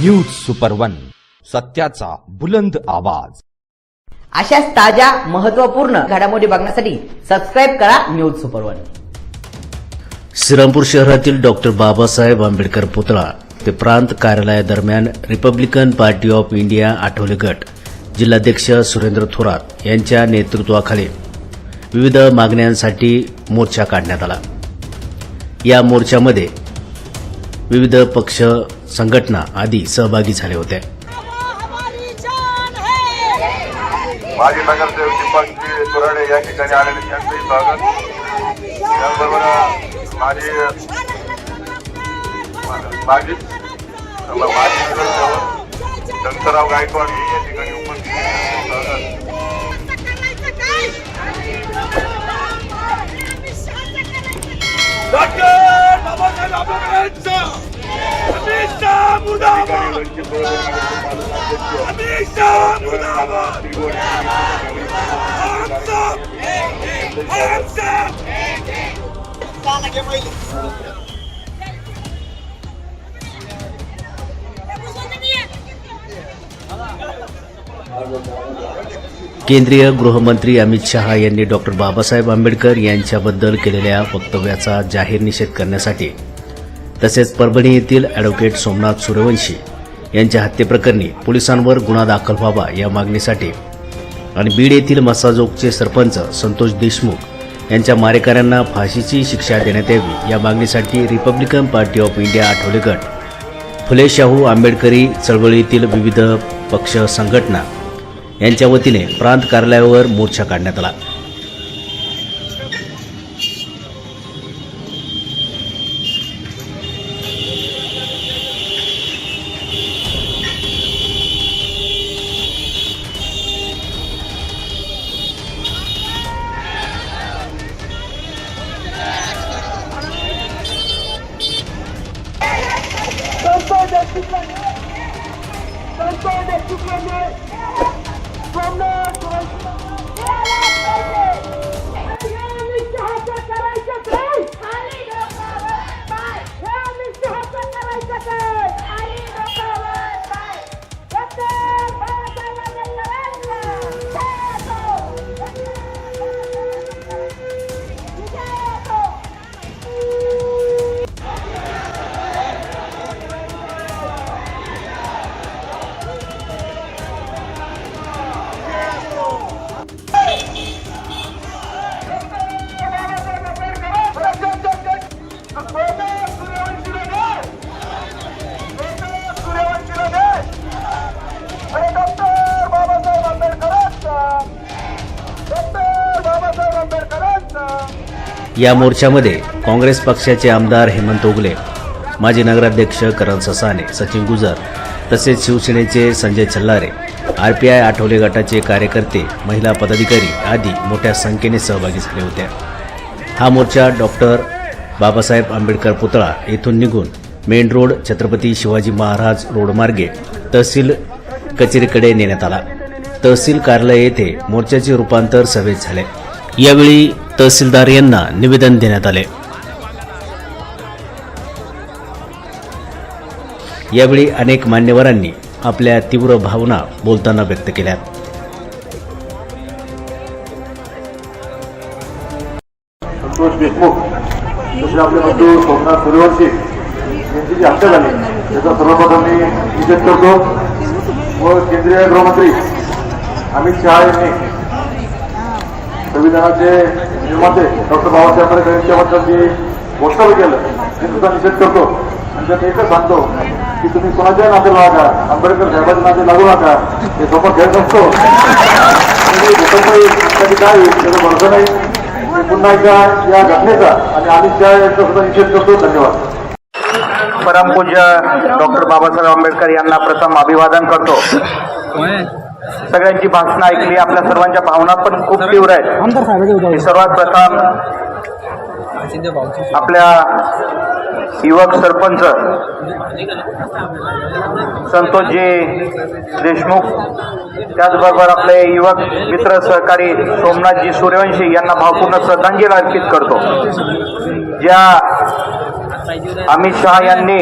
News super one सत्याचा बुलंद आवाज. अशाच ताज्या महत्त्वपूर्ण घडामोडी बघण्यासाठी सबस्क्राईब करा न्यूज सुपर वन श्रीरामपूर शहरातील डॉक्टर बाबासाहेब आंबेडकर पुतळा ते प्रांत कार्यालयादरम्यान Republican party of India Athawale गट जिल्हाध्यक्ष सुरेंद्र थोरात यांच्या नेतृत्वाखाली विविध मागण्यांसाठी मोर्चा काढण्यात आला. या मोर्चामध्ये विविध पक्ष संघटना आदी सहभागी झाले होते. माजी नगरसेवक दीपकजी सुराडे या ठिकाणी आलेले त्यांचंही स्वागत. त्याचबरोबर माजी माजी माजी नगरसेवक शंकरराव गायकवाड हे या ठिकाणी उपस्थित डॉक्टर बाबासाहेब आंबेडकरांचा केंद्रीय गृहमंत्री अमित शहा यांनी डॉक्टर बाबासाहेब आंबेडकर यांच्याबद्दल केलेल्या वक्तव्याचा जाहीर निषेध करण्यासाठी तसेच परभणी येथील ॲडव्होकेट सोमनाथ सूर्यवंशी यांच्या हत्येप्रकरणी पोलिसांवर गुन्हा दाखल व्हावा या मागणीसाठी आणि बीड येथील मसाजोगचे सरपंच संतोष देशमुख यांच्या मारेकऱ्यांना फाशीची शिक्षा देण्यात यावी या मागणीसाठी Republican party of India Athawale गट फुले शाहू आंबेडकरी चळवळीतील विविध पक्ष संघटना यांच्या वतीने प्रांत कार्यालयावर मोर्चा काढण्यात आला. या मोर्चामध्ये काँग्रेस पक्षाचे आमदार हेमंत उगले माजी नगराध्यक्ष करण ससाने सचिन गुजर तसेच शिवसेनेचे Sanjay Challare R P I Athawale गटाचे कार्यकर्ते महिला पदाधिकारी आदी मोठ्या संख्येने सहभागी झाले होते. हा मोर्चा डॉक्टर बाबासाहेब आंबेडकर पुतळा येथून निघून मेन रोड छत्रपती शिवाजी महाराज रोडमार्गे तहसील कचेरीकडे नेण्यात आला. तहसील कार्यालय येथे मोर्चाचे रूपांतर सभेत झाले. यावेळी तहसीलदार यांना निवेदन देण्यात आले. यावेळी अनेक मान्यवरांनी आपल्या तीव्र भावना बोलताना व्यक्त केल्या संतोष देशमुख आपले बंधू सोमनाथ सूर्यवंशी यांची जी हत्या झाली त्याचा सर्वप्रथम मी निषेध करतो. व केंद्रीय गृहमंत्री अमित शहा यांनी संविधानाचे निर्माते डॉक्टर बाबासाहेब आंबेडकर यांच्याबद्दल जे वक्तव्य केलं. ते सुद्धा निषेध करतो. आणि त्यात एकच सांगतो की तुम्ही कोणाच्याही नाते लागा आंबेडकर साहेबांच्या नाते लागू नका. हे सोपं खेळ नसतो. भूकंप काय होईल त्याचं भरोसा नाही. पुन्हा एकदा या घटनेचा आणि अमित शहा यांचा सुद्धा निषेध करतो. धन्यवाद. परमपूज्य डॉक्टर बाबासाहेब आंबेडकर यांना प्रथम अभिवादन करतो. सगळ्यांची भाषणं ऐकली आपल्या सर्वांच्या भावना पण खूप तीव्र आहेत. सर्वात प्रथम आपल्या युवक सरपंच संतोषजी देशमुख त्याचबरोबर आपले युवक मित्र सहकारी सोमनाथजी सूर्यवंशी यांना भावपूर्ण श्रद्धांजली अर्पित करतो. ज्या अमित शहा यांनी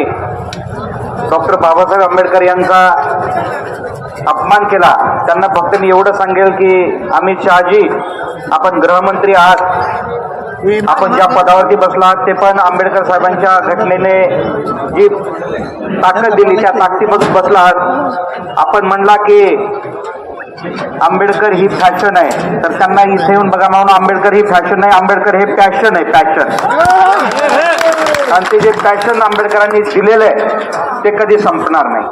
डॉक्टर बाबासाहेब आंबेडकर यांचा अपमान केला. त्यांना फक्त मी एवढं सांगेल की अमित शहाजी आपण गृहमंत्री आहात. आपण ज्या पदावरती बसला आहात ते पण आंबेडकर साहेबांच्या घटनेने जी ताकद दिली त्या ताकदीमधून बसला आहात. आपण म्हणला की आंबेडकर ही फॅशन आहे. तर त्यांना इथे येऊन बघा म्हणून आंबेडकर ही फॅशन आहे आंबेडकर हे पॅशन आहे पॅशन. आणि ते जे पॅशन आंबेडकरांनी दिलेलं आहे ते कधी संपणार नाही.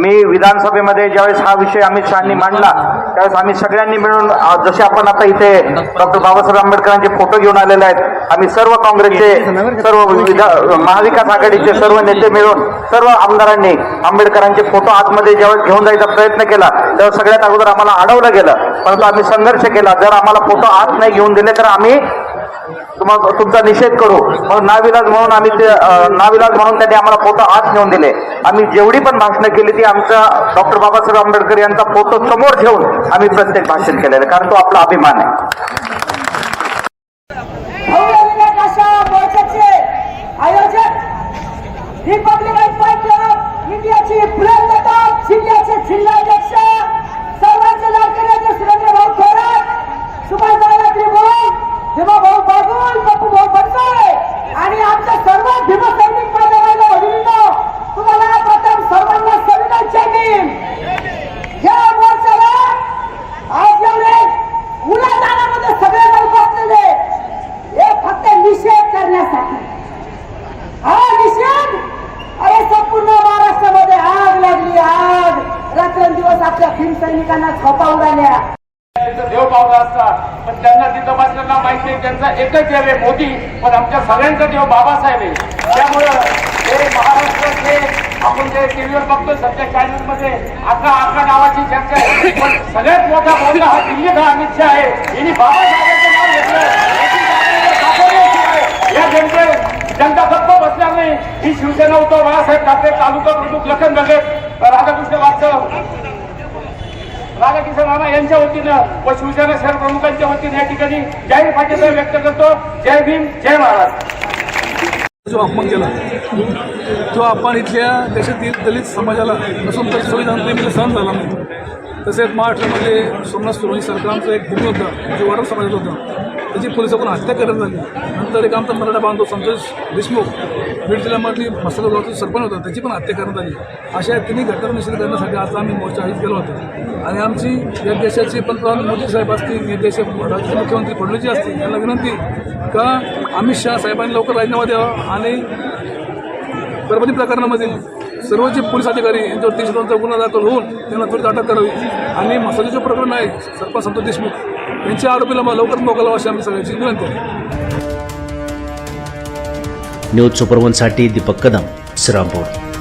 मी विधानसभेमध्ये ज्यावेळेस हा विषय अमित शहानी मांडला त्यावेळेस आम्ही सगळ्यांनी मिळून जसे आपण आता इथे डॉक्टर बाबासाहेब आंबेडकरांचे फोटो घेऊन आलेले आहेत आम्ही सर्व काँग्रेसचे सर्व विधा- महाविकास आघाडीचे सर्व नेते मिळून सर्व आमदारांनी आंबेडकरांचे फोटो आतमध्ये ज्यावेळेस घेऊन जायचा प्रयत्न केला तेव्हा सगळ्यात अगोदर आम्हाला अडवलं गेलं. परंतु आम्ही संघर्ष केला. जर आम्हाला फोटो आत नाही घेऊन दिले तर आम्ही मग तुमचा निषेध करू. मग नाविलाज म्हणून आम्ही ते नाविलाज म्हणून त्यांनी आम्हाला फोटो आत नेऊन दिले. आम्ही जेवढी पण भाषणं केली ती आमचा डॉक्टर बाबासाहेब आंबेडकर यांचा फोटो समोर ठेवून आम्ही प्रत्येक भाषण केलेलं कारण तो आपला अभिमान आहे भव्य विनायक अशा मोर्चाचे आयोजक रिपब्लिक फाईट क्लब इंडियाची प्रेमलता जिल्ह्याचे जिल्हाध्यक्ष सर्वांचे लाडके नेते सुरेंद्र भाऊ थोरात सुभाषदादा त्रिभुवन भीमाभाऊ बागुल बापूभाऊ बनसोडे आणि आमच्या सर्व भीमसैनिक माध्यमाला भगिनींनो तुम्हाला प्रथम सर्वांना संविधान जय या मोर्चाला आज एवढे उलादानामध्ये सगळे लोक बसलेले हे फक्त निषेध करण्यासाठी हा निषेध अरे संपूर्ण महाराष्ट्रामध्ये आग लागली आग रात्रंदिवस आपल्या त्यांना खपा उडाल्या. देव पावला असता पण त्यांना तिथं बसलेला माहिती आहे त्यांचा एकच देव आहे मोदी. पण आमच्या सगळ्यांचा देव बाबासाहेब आहे. त्यामुळं हे महाराष्ट्राचे आपण जे टीव्हीवर बघतो सध्या चॅनलमध्ये अकरा आका नावाची चर्चा आहे. पण सगळ्यात मोठा बोलला हा दिल्लीत हा अमित शहा आहे? यांनी बाबासाहेबांचं नाव घेतलं या जनते जनता गप्प बसणार नाही. ही शिवसेना उद्धव बाळासाहेब ठाकरे तालुका प्रमुख लखन बघेत राधाकृष्ण वास्तव राधाकिशन राणा यांच्या वतीनं व शिवसेना शहर प्रमुखांच्या वतीनं या ठिकाणी जाहीर पाठिंबा व्यक्त करतो. जय भीम जय महाराज जो अपमान केला तो अपमान इथल्या देशातील दलित समाजाला नसून तर संविधान प्रेमीला सहन झाला नाही. तसेच महाराष्ट्रामध्ये सोमनाथ सुरवणी सरकारचं एक भूमी होता जे वडा समाजात होता. त्याची पोलिसांकडून हत्या करण्यात आली नंतर एक आमचा मराठा बांधव संतोष देशमुख बीड जिल्ह्यामधली मसाला सरपंच होता त्याची पण हत्या करण्यात आली. अशा तिन्ही घटना निषेध करण्यासाठी आज आम्ही मोर्चा आयोजित केला होता. आणि आमची या देशाचे पंतप्रधान मोदी साहेब असतील या देशाचे राज्याचे मुख्यमंत्री फडणवीसजी असतील यांना विनंती का अमित शहा साहेबांनी लवकर राजीनामा द्यावा आणि परभणी प्रकरणामधील सर्व जे पोलीस अधिकारी यांच्यावर तीनशे दोनचा गुन्हा दाखल होऊन त्यांना त्वरित अटक करावी. आणि मसाल्याचं प्रकरण आहे सरपंच संतोष देशमुख. यांच्या आरोपीला मला लवकर मोकलावा अशी आम्ही सगळ्यांची विनंती आहे न्यूज सुपरवनसाठी दीपक कदम श्रीरामपूर